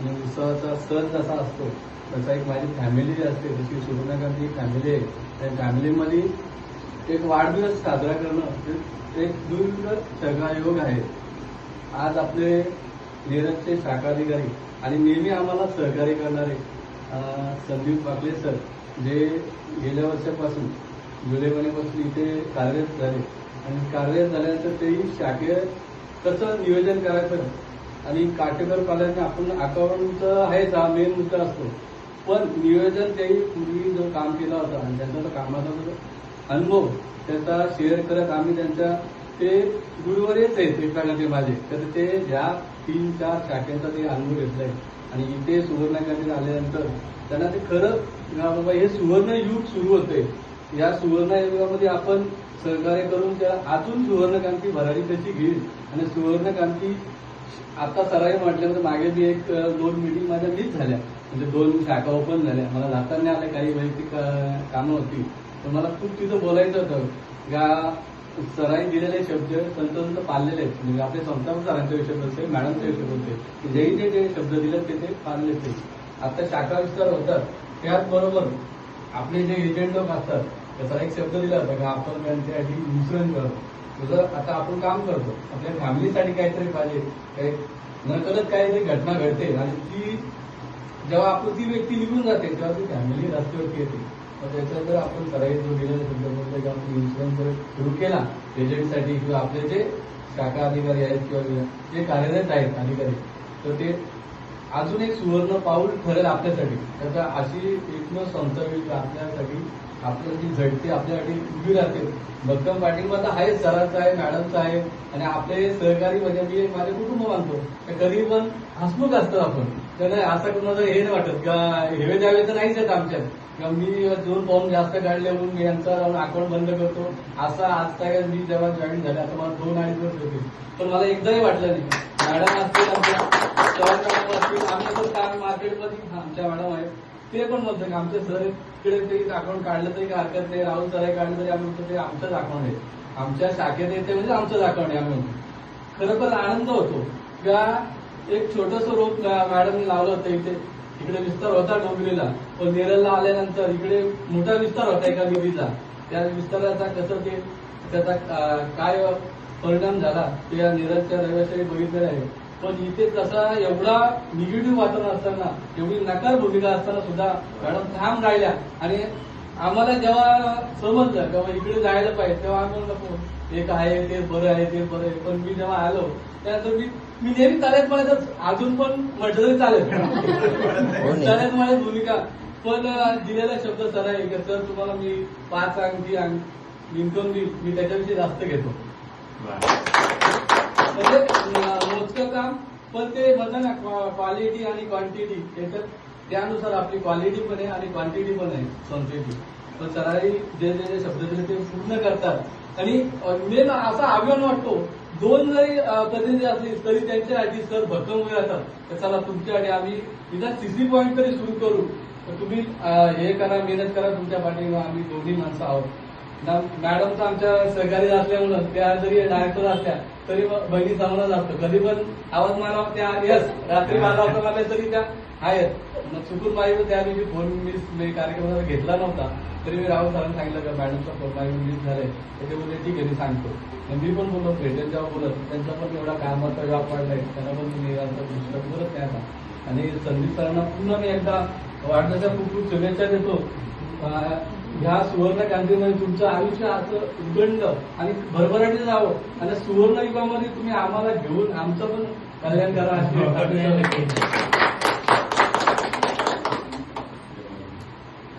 आणि उत्सवाचा सण जसा असतो तसा एक माझी फॅमिली जी असते जशी सुवर्णकांची फॅमिली आहे. त्या फॅमिलीमध्ये एक वाढदिवस साजरा करणं एक दूर सहयोग आहे. आज आपले नेरजचे शाखाधिकारी आणि नेहमी आम्हाला सहकार्य करणारे संदीप पाकले सर जे गेल्या वर्षापासून जुलै महिन्यापासून इथे कार्यरत झाले. आणि कार्यरत झाल्यानंतर तेही शाखेय कसं नियोजन करायचं आणि काटेकर पाल्याने आपण अकाउंट आहेच हा मेन मुद्दा असतो. पण नियोजन तेही पूर्वी जो काम केला होता आणि त्यांचा जो कामाचा जो अनुभव त्याचा शेअर करत आम्ही त्यांच्या ते गुरुवरच आहेत एक माझे. तर ते ज्या तीन चार शाखेचा ते अनुभव घेतलाय. आणि इथे सुवर्णकांतीत आल्यानंतर त्यांना ते खरं बाबा हे सुवर्ण युग सुरू होतंय. या सुवर्ण युगामध्ये आपण सहकार्य करून त्या आतून सुवर्णकांती भरारी कशी घेईल. आणि सुवर्णकांती आता सराई म्हटल्यानंतर मागे बी एक दोन मिटिंग माझ्या मीच झाल्या. म्हणजे दोन शाखा ओपन झाल्या. मला जाताना आल्या काही वैयक्तिक कामं होती. तर मला खूप तिथं बोलायचं होतं. या सरांनी दिलेले शब्द संत संत पाळलेले आहेत. म्हणजे आपले संस्थापक सरांचे विषय बोलते मॅडमचे विषय बोलते जेही जे जे शब्द दिले ते ते पाळले ते. आता शाखा विस्तार होतात. त्याचबरोबर आपले जे एजंट लोक असतात त्याचा एक शब्द दिला होता का आपण त्यांच्यासाठी इन्शुरन्स करतो. जसं आता आपण काम करतो. आपल्या फॅमिलीसाठी काहीतरी पाहिजे. काही नकळत काहीतरी घटना घडते आणि ती जेव्हा आपण ती व्यक्ती निघून जाते तेव्हा ती फॅमिली रस्त्यावरती येते. मग त्याचा जर आपण करायचं जो दिलेला आपण इन्शुरन्स जर सुरू केला एजंटसाठी किंवा आपले जे शाखा अधिकारी आहेत किंवा जे कार्यरत आहेत अधिकारी तर ते अजून एक सुवर्ण पाऊल ठरेल आपल्यासाठी. त्याचा अशी एकमेव संस्था होईल आपल्यासाठी आपल्याला जी झटते आपल्यासाठी उभी राहते. भक्कम पाठिंबा तर आहे सरांचा आहे मॅडमचा आहे. आणि आपले सहकारी म्हणजे मी माझे कुटुंब मानतो तर कधी पण हसमुख असतो आपण. तर नाही असं कोणाचं हे नाही वाटत. का हेवे द्यावे तर नाहीच आहेत आमच्यात. किंवा मी दोन पाऊन जास्त काढले म्हणून मी यांचा जाऊन अकाउंट बंद करतो. असा आज काय मी जेव्हा जॉईन झाले आता मला दोन अडीच वर्ष होते. पण मला एकदाही वाटलं नाही. मॅडम असतील आमच्या आम्ही मार्केटमध्ये आमच्या मॅडम आहेत. ते पण म्हणतो की आमचे सर इकडे ते अकाउंट काढलं तरी काही हरकत नाही राहुल सर काढलं तरी आम्ही म्हणतो ते आमचंच अकाउंट आहे. आमच्या शाखेत येते म्हणजे आमचंच अकाउंट आहे आम्ही खरं तर आनंद होतो. का एक छोटस रोप मॅडम लावलं होतं इथे. इकडे विस्तार होता डोंगरीला. पण नेरलला आल्यानंतर इकडे मोठा विस्तार होता एका निधीचा त्या विस्ताराचा कसं ते त्याचा काय परिणाम झाला ते या नेरलच्या रहिवाशांनी बघितलेला आहे. पण इथे तसा एवढा निगेटिव्ह वातावरण असताना एवढी नकार भूमिका असताना सुद्धा मॅडम ठाम राहिल्या. आणि आम्हाला जेव्हा समजलं की बाबा इकडे जायला पाहिजे तेव्हा आम्ही नको एक आहे ते बरं आहे ते बरं आहे. पण मी जेव्हा आलो त्यानंतर मी मी नेहमी चालत म्हणायचं अजून पण म्हटलं तरी चालेल चालत म्हणायची भूमिका. पण दिलेला शब्द सर आहे की सर तुम्हाला मी पाच अंकी इन्कम देईल मी त्याच्याविषयी जास्त घेतो. म्हणजे मोजकं काम पण ते म्हणतात ना क्वालिटी आणि क्वांटिटी त्याच्यात त्यानुसार आपली क्वालिटी पण आहे आणि क्वांटिटी पण आहे संस्थेची पण सराई जे जे जे शब्द दिले ते पूर्ण करतात. आणि मेन असा अभिमान वाटतो दोन जरी प्रतिनिधी असली तरी आधी सर भक्कम उभे जातात तर चला तुमच्यासाठी आम्ही निदान सीसी पॉईंट तरी सुरू करू. तर तुम्ही हे करा मेहनत करा तुमच्या पाठीवर आम्ही दोन्ही माणसं आहोत. ना- मॅडम तर आमच्या सहकारी असल्यामुळं त्या जरी डायरेक्टर असल्या तरी बहिणी समोरच असतो कधी पण आवाज मला त्या यस रात्री बारा वाजता मला तरी त्या आहेत. मग चुकून माझी त्या दिवशी फोन मिस मी कार्यक्रमाला घेतला नव्हता. तरी मी राहुल सरांनी सांगितलं का मॅडमचा फोन माझी मिस झालाय. तर ते बोलले ठीक आहे मी सांगतो. मी पण बोललो भेटेल जेव्हा बोलत. त्यांचा पण एवढा कामाचा व्याप वाढलाय. त्यांना पण मी पुस्तक बोलत नाही आता. आणि संदीप सरांना पुन्हा मी एकदा वाढण्याच्या खूप खूप शुभेच्छा देतो. ह्या सुवर्ण क्रांतीमध्ये तुमचं आयुष्य असं उदंड आणि भरभराटी जावं आणि सुवर्ण युगामध्ये तुम्ही आम्हाला घेऊन आमचं पण कल्याण करा. हो,